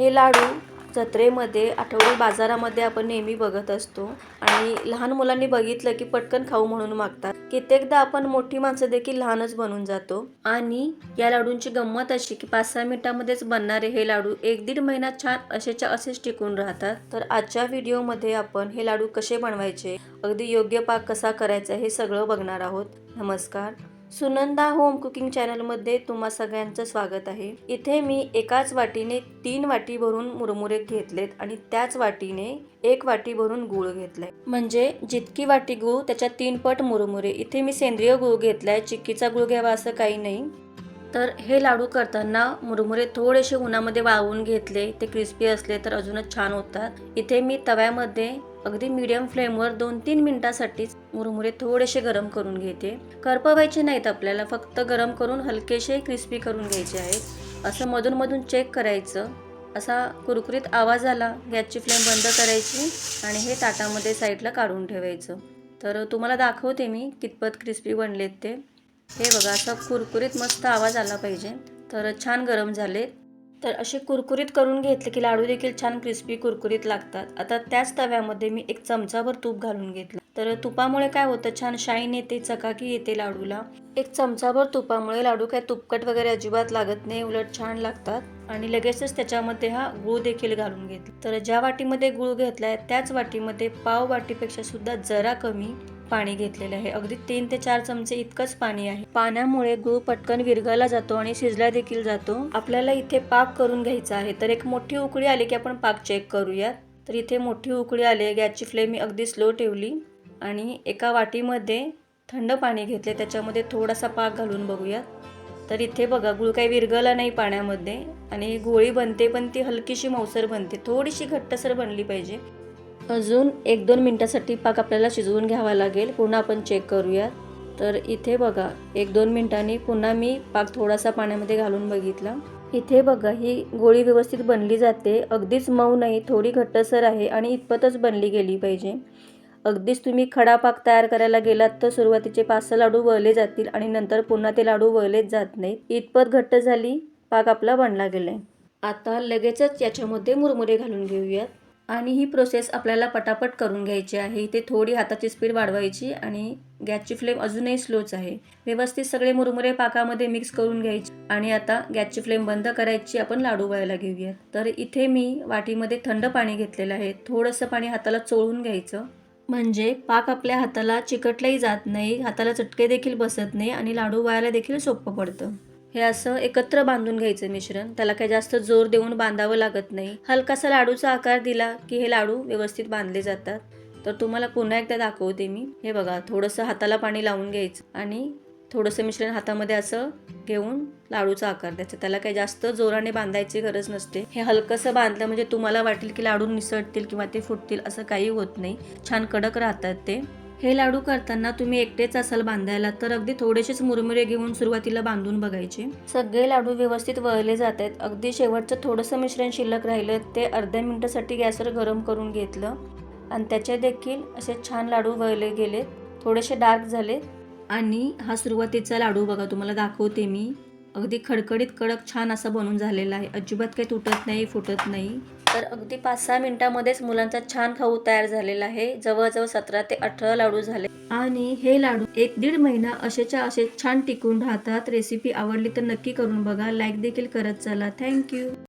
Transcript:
हे लाडू जत्रेमध्ये आठवडी बाजारामध्ये आपण नेहमी बघत असतो. आणि लहान मुलांनी बघितलं की पटकन खाऊ म्हणून मागतात. कित्येकदा आपण मोठी माणसं देखील लहानच बनून जातो. आणि या लाडूंची गंमत अशी की पाच सहा मिनिटामध्येच बनणारे हे लाडू एक दीड महिना छान असेच्या असेच टिकून राहतात. तर आजच्या व्हिडिओमध्ये आपण हे लाडू कसे बनवायचे अगदी योग्य पाक कसा करायचा हे सगळं बघणार आहोत. नमस्कार. सुनंदा होम कुकिंग चॅनलमध्ये तुम्हा सगळ्यांचं स्वागत आहे. इथे मी एकाच वाटीने तीन वाटी भरून मुरमुरे घेतलेत आणि त्याच वाटीने एक वाटी भरून गूळ घेतलाय. म्हणजे जितकी वाटी गूळ त्याच्या तीन पट मुरमुरे. इथे मी सेंद्रिय गूळ घेतलाय चिक्कीचा गूळ घ्यावा असं काही नाही. तर हे लाडू करताना मुरमुरे थोडेसे उन्हामध्ये वाळवून घेतले ते क्रिस्पी असले तर अजूनच छान होतात. इथे मी तव्यामध्ये अगदी मीडियम फ्लेमवर दोन तीन मिनिटासाठीच मुरमुरे थोडेसे गरम करून घेते. करपवायचे नाहीत आपल्याला फक्त गरम करून हलकेसे क्रिस्पी करून घ्यायचे आहेत. असं मधून मधून चेक करायचं. असा कुरकुरीत आवाज आला गॅसची फ्लेम बंद करायची आणि हे ताटामध्ये साईडला काढून ठेवायचं. तर तुम्हाला दाखवते मी कितपत क्रिस्पी बनलेत ते. हे बघा असा कुरकुरीत मस्त आवाज आला पाहिजे. तर छान गरम झाले. तर असे कुरकुरीत करून घेतले की लाडू देखील छान क्रिस्पी कुरकुरीत लागतात. आता त्याच तव्यामध्ये मी एक चमचाभर तूप घालून घेतलं. तर तुपामुळे काय होतं? छान शाईन येते चकाकी येते लाडूला. एक चमचाभर तुपामुळे लाडू काय तुपकट वगैरे अजिबात लागत नाही उलट छान लागतात. आणि लगेचच त्याच्यामध्ये हा गूळ देखील घालून घेतला. तर ज्या वाटीमध्ये गूळ घेतलाय त्याच वाटीमध्ये पाव वाटीपेक्षा सुद्धा जरा कमी पाणी घेतलेलं आहे. अगदी तीन ते चार चमचे इतकंच पाणी आहे. पाण्यामुळे गूळ पटकन विरघळला जातो आणि शिजला देखील जातो. आपल्याला इथे पाक करून घ्यायचा आहे. तर एक मोठी उकळी आली की आपण पाक चेक करूयात. तर इथे मोठी उकळी आली गॅसची फ्लेम मी अगदी स्लो ठेवली. आणि एका वाटीमध्ये थंड पाणी घेतले त्याच्यामध्ये थोडासा पाक घालून बघूयात. तर इथे बघा गुळ काही विरघळला नाही पाण्यामध्ये आणि गोळी बनते पण ती हलकीशी मौसर बनते. थोडीशी घट्टसर बनली पाहिजे. अजून एक दोन मिनटासाठी पाक आपल्याला शिजवून घ्यावा लागेल. पुन्हा आपण चेक करूयात. तर इथे बघा एक दोन मिनटांनी पुन्हा मी पाक थोडासा पाण्यामध्ये घालून बघितला. इथे बघा ही गोळी व्यवस्थित बनली जाते. अगदीच मऊ नाही थोडी घट्टसर आहे आणि इतपतच बनली गेली पाहिजे. अगदीच तुम्ही खडापाक तयार करायला गेलात तर सुरुवातीचे पाच सहा लाडू वळले जातील आणि नंतर पुन्हा ते लाडू वळलेच जात नाहीत. इतपत घट्ट झाली पाक आपला बनला गेलाय. आता लगेचच याच्यामध्ये मुरमुरे घालून घेऊयात. आणि ही प्रोसेस आपल्याला पटापट करून घ्यायची आहे. इथे थोडी हाताची स्पीड वाढवायची आणि गॅसची फ्लेम अजूनही स्लोच आहे. व्यवस्थित सगळे मुरमुरे पाकामध्ये मिक्स करून घ्यायचे. आणि आता गॅसची फ्लेम बंद करायची. आपण लाडू वळायला घेऊया तर इथे मी वाटीमध्ये थंड पाणी घेतलेलं आहे. थोडंसं पाणी हाताला चोळून घ्यायचं. म्हणजे पाक आपल्या हाताला चिकटलाही जात नाही हाताला चटके देखील बसत नाही आणि लाडू वळायला देखील सोपं पडतं. हे असं एकत्र बांधून घ्यायचं मिश्रण. त्याला काही जास्त जोर देऊन बांधावं लागत नाही. हलकासा लाडूचा आकार दिला की हे लाडू व्यवस्थित बांधले जातात. तर तुम्हाला पुन्हा एकदा दाखवते मी. हे बघा थोडंसं हाताला पाणी लावून घ्यायचं आणि थोडंसं मिश्रण हातामध्ये असं घेऊन लाडूचा आकार द्यायचा. त्याला काही जास्त जोराने बांधायची गरज नसते. हे हलकंसं बांधलं म्हणजे तुम्हाला वाटेल की लाडू निसटतील किंवा ते फुटतील असं काही होत नाही. छान कडक राहतात ते. हे लाडू करताना तुम्ही एकटेच असाल बांधायला तर अगदी थोडेसेच मुरमुरे घेऊन सुरुवातीला बांधून बघायचे. सगळे लाडू व्यवस्थित वळले जात आहेत अगदी शेवटचं थोडंसं मिश्रण शिल्लक राहिलं ते अर्ध्या मिनिटासाठी गॅसवर गरम करून घेतलं. आणि त्याचे देखील असे छान लाडू वळले गेले थोडेसे डार्क झाले आणि हा सुरुवातीचा लाडू बघा तुम्हाला दाखवते मी. अगदी खडखडीत कडक छान असा बनून झालेला आहे. अजिबात काही तुटत नाही फुटत नाही. तर अगदी पाच सहा मिनिटामध्येच मुलांचा छान खाऊ तयार झालेला आहे. जवळजवळ सतरा ते अठरा लाडू झाले. आणि हे लाडू एक दीड महिना असेच्या असे छान टिकून राहतात. रेसिपी आवडली तर नक्की करून बघा. लाईक देखील करत चला. थँक्यू